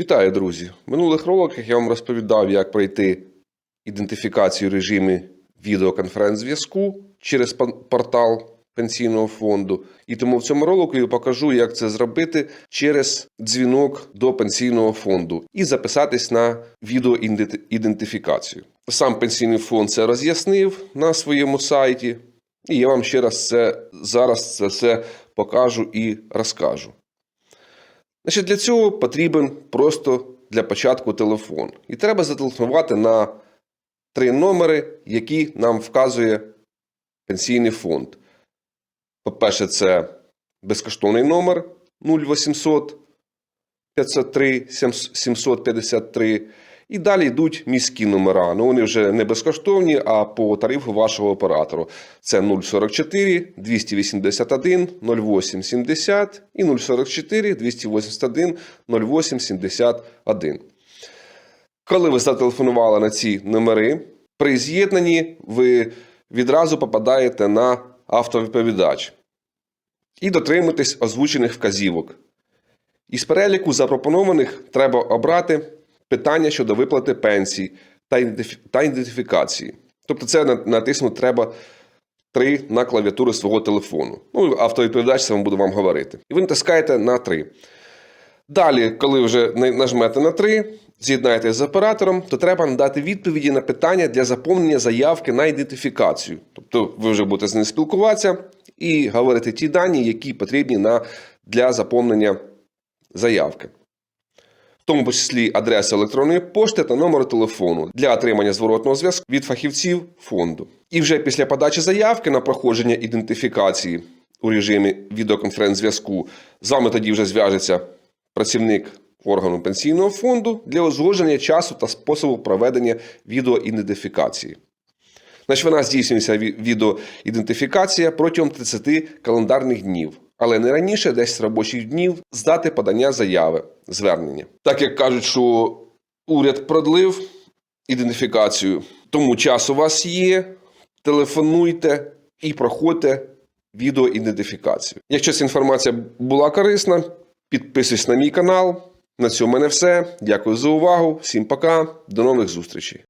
Вітаю, друзі! В минулих роликах я вам розповідав, як пройти ідентифікацію режимі відеоконференц-зв'язку через портал пенсійного фонду. І тому в цьому ролику я покажу, як це зробити через дзвінок до пенсійного фонду і записатись на відеоідентифікацію. Сам пенсійний фонд це роз'яснив на своєму сайті, і я вам ще раз це зараз це все покажу і розкажу. Значить, для цього потрібен просто для початку телефон. І треба зателефонувати на три номери, які нам вказує пенсійний фонд. По-перше, це безкоштовний номер 0800 503 753. І далі йдуть міські номера. Ну, вони вже не безкоштовні, а по тарифу вашого оператору. Це 044 281 08 70 і 044 281 08 71. Коли ви зателефонували на ці номери, при з'єднанні ви відразу попадаєте на автовідповідач і дотримуєтесь озвучених вказівок. Із переліку запропонованих треба обрати питання щодо виплати пенсій та ідентифікації. Тобто це на- натиснути треба три на клавіатуру свого телефону. Ну, автовідповідач це вам буде вам говорити. І ви натискаєте на 3. Далі, коли вже нажмете на 3, з'єднаєтесь з оператором, то треба надати відповіді на питання для заповнення заявки на ідентифікацію. Тобто ви вже будете з ним спілкуватися і говорити ті дані, які потрібні на, для заповнення заявки. Тому числі адресу електронної пошти та номер телефону для отримання зворотного зв'язку від фахівців фонду. І вже після подачі заявки на проходження ідентифікації у режимі відеоконференц-зв'язку з вами тоді вже зв'яжеться працівник органу пенсійного фонду для узгодження часу та способу проведення відеоідентифікації. Значить, вона здійснюється ві- відеоідентифікація протягом 30 календарних днів, але не раніше 10 робочих днів з дати подання заяви звернення. Так як кажуть, що уряд продлив ідентифікацію, тому час у вас є, телефонуйте і проходьте відеоідентифікацію. Якщо ця інформація була корисна, підписуйтесь на мій канал. На цьому в мене все. Дякую за увагу. Всім пока. До нових зустрічей.